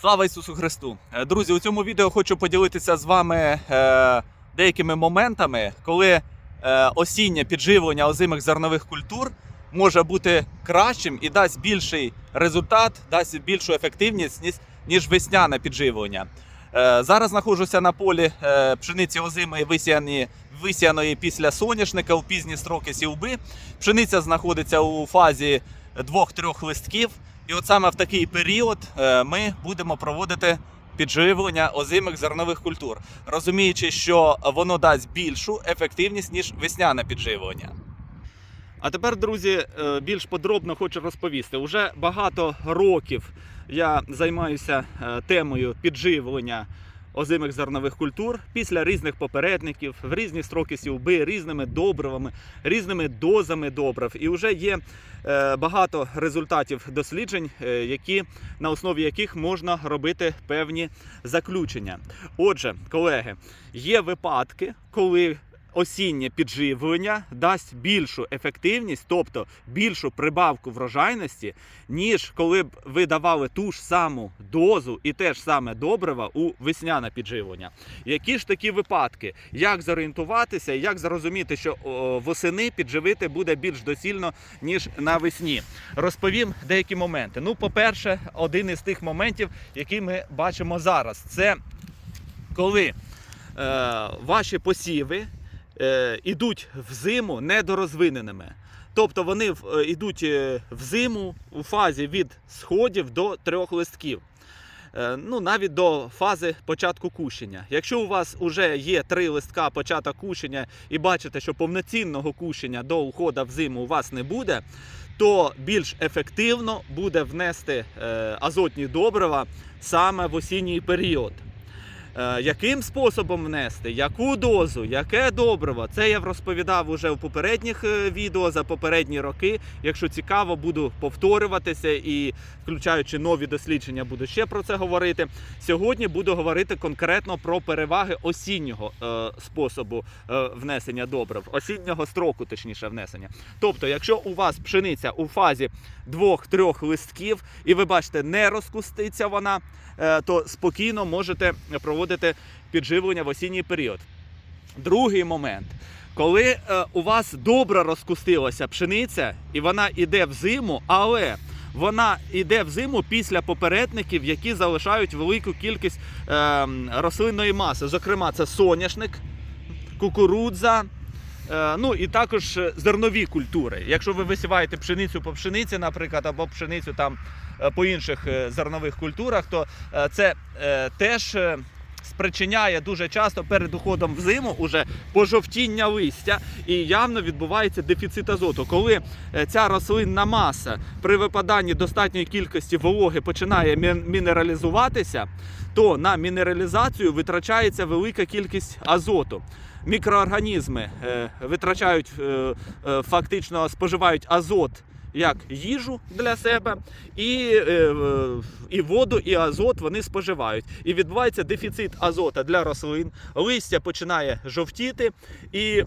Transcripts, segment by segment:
Слава Ісусу Христу! Е, Друзі, у цьому відео хочу поділитися з вами е, деякими моментами, коли е, осіннє підживлення озимих зернових культур може бути кращим і дасть більший результат, дасть більшу ефективність, ніж, весняне підживлення. Зараз знаходжуся на полі пшениці озимої висіяні, висіяної після соняшника у пізні строки сівби. Пшениця знаходиться у фазі двох-трьох листків. І от саме в такий період е, ми будемо проводити підживлення озимих зернових культур, розуміючи, що воно дасть більшу ефективність ніж весняне підживлення. А тепер, друзі, е, більш подробно хочу розповісти. Уже багато років я займаюся е, темою підживлення озимих зернових культур після різних попередників, в різні строки сівби, різними добривами, різними дозами добрив. І вже є е, багато результатів досліджень, е, які, на основі яких можна робити певні заключення. Отже, колеги, є випадки, коли осіннє підживлення дасть більшу ефективність, тобто більшу прибавку врожайності, ніж коли б ви давали ту ж саму дозу і те ж саме добрива у весняне підживлення. Які ж такі випадки? Як зорієнтуватися, як зрозуміти, що восени підживити буде більш доцільно, ніж навесні? Розповім деякі моменти. Ну, по-перше, один із тих моментів, які ми бачимо зараз, це коли е, ваші посіви е, ідуть в зиму недорозвиненими. Тобто вони е, йдуть е, в зиму у фазі від сходів до трьох листків. Е, Ну, навіть до фази початку кущення. Якщо у вас вже є три листка початок кущення і бачите, що повноцінного кущення до уходу в зиму у вас не буде, то більш ефективно буде внести е, азотні добрива саме в осінній період. Е, Яким способом внести, яку дозу, яке добриво, це я розповідав уже в попередніх е, відео за попередні роки. Якщо цікаво, буду повторюватися і включаючи нові дослідження, буду ще про це говорити. Сьогодні буду говорити конкретно про переваги осіннього е, способу е, внесення добрив, осіннього строку, точніше, внесення. Тобто, якщо у вас пшениця у фазі двох-трьох листків, і ви бачите, не розкуститься вона, е, то спокійно можете проводити підживлення в осінній період. Другий момент. Коли е, у вас добре розкустилася пшениця, і вона йде в зиму, але вона йде в зиму після попередників, які залишають велику кількість е, рослинної маси. Зокрема, це соняшник, кукурудза. Е, Ну і також е, зернові культури. Якщо ви висіваєте пшеницю по пшениці, наприклад, або пшеницю там е, по інших зернових культурах, то це теж спричиняє дуже часто перед уходом в зиму уже пожовтіння листя і явно відбувається дефіцит азоту. Коли е, ця рослинна маса при випаданні достатньої кількості вологи починає мінералізуватися, то на мінералізацію витрачається велика кількість азоту. Мікроорганізми е, витрачають е, фактично споживають азот як їжу для себе, і, е, і воду, і азот вони споживають. І відбувається дефіцит азота для рослин, листя починає жовтіти і.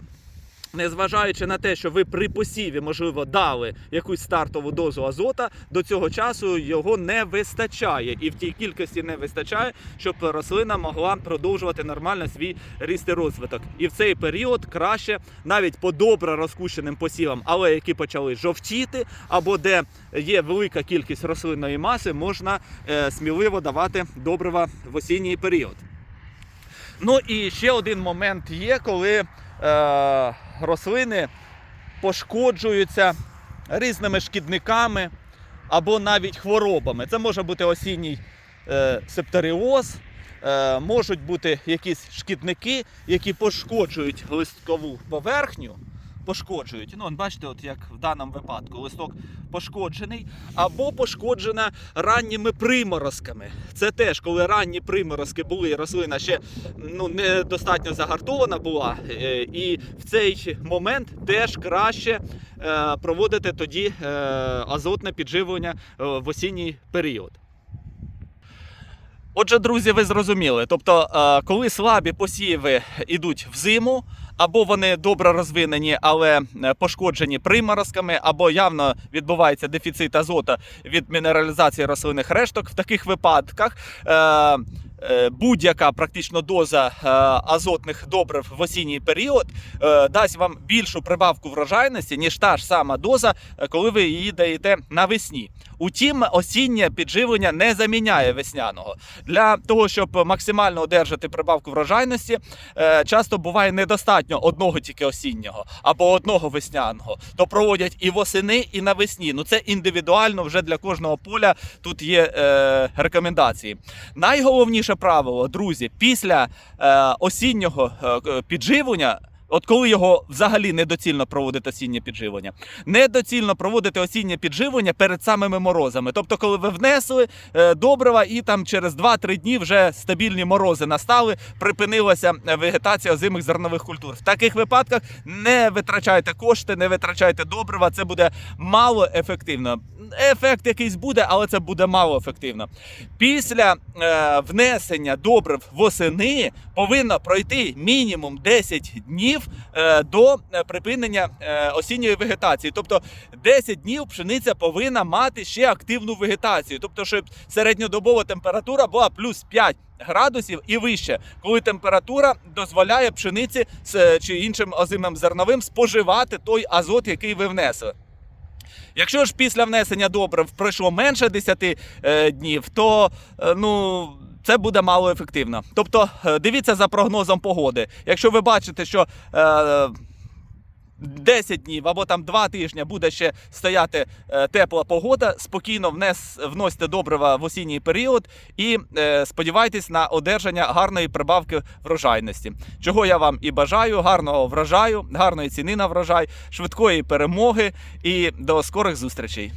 Незважаючи на те, що ви при посіві, можливо, дали якусь стартову дозу азота, до цього часу його не вистачає, і в тій кількості не вистачає, щоб рослина могла продовжувати нормально свій ріст і розвиток. І в цей період краще навіть по добре розкущеним посівам, але які почали жовтіти, або де є велика кількість рослинної маси, можна е, сміливо давати добрива в осінній період. Ну і ще один момент є, коли е, рослини пошкоджуються різними шкідниками або навіть хворобами. Це може бути осінній е, септоріоз, е, можуть бути якісь шкідники, які пошкоджують листкову поверхню. Пошкоджують. Ну, бачите, от як в даному випадку листок пошкоджений, або пошкоджена ранніми приморозками. Це теж, коли ранні приморозки були, рослина ще ну, недостатньо загартована була, е, і в цей момент теж краще е, проводити тоді е, азотне підживлення в осінній період. Отже, друзі, ви зрозуміли. Тобто, коли слабі посіви йдуть в зиму, або вони добре розвинені, але е, пошкоджені приморозками, або явно відбувається дефіцит азота від мінералізації рослинних решток. В таких випадках е, будь-яка практично доза е, азотних добрив в осінній період е, дасть вам більшу прибавку врожайності, ніж та ж сама доза, е, коли ви її даєте навесні. Утім, осіннє підживлення не заміняє весняного. Для того, щоб максимально одержати прибавку врожайності, е, часто буває недостатньо одного тільки осіннього або одного весняного. То проводять і восени, і навесні. Ну це індивідуально вже для кожного поля. Тут є е, рекомендації. Найголовніше правило, друзі, після е, осіннього е, підживлення. От коли його взагалі недоцільно проводити осіннє підживлення, недоцільно проводити осіннє підживлення перед самими морозами. Тобто, коли ви внесли е, добрива і там через 2-3 дні вже стабільні морози настали, припинилася е, вегетація озимих зернових культур. В таких випадках не витрачайте кошти, не витрачайте добрива. Це буде мало ефективно. Ефект якийсь буде, але це буде мало ефективно. Після е, внесення добрив восени повинно пройти мінімум 10 днів е, до е, припинення е, осінньої вегетації. Тобто 10 днів пшениця повинна мати ще активну вегетацію. Тобто, щоб середньодобова температура була плюс 5 градусів і вище, коли температура дозволяє пшениці чи іншим озимим зерновим споживати той азот, який ви внесли. Якщо ж після внесення добрив пройшло менше 10 е, днів, то ну. Це буде мало ефективно. Тобто е, дивіться за прогнозом погоди. Якщо ви бачите, що е, 10 днів або там 2 тижні буде ще стояти е, тепла погода, спокійно внес, вносьте добрива в осінній період і е, сподівайтесь на одержання гарної прибавки врожайності. Чого я вам і бажаю: гарного врожаю, гарної ціни на врожай, швидкої перемоги і до скорих зустрічей.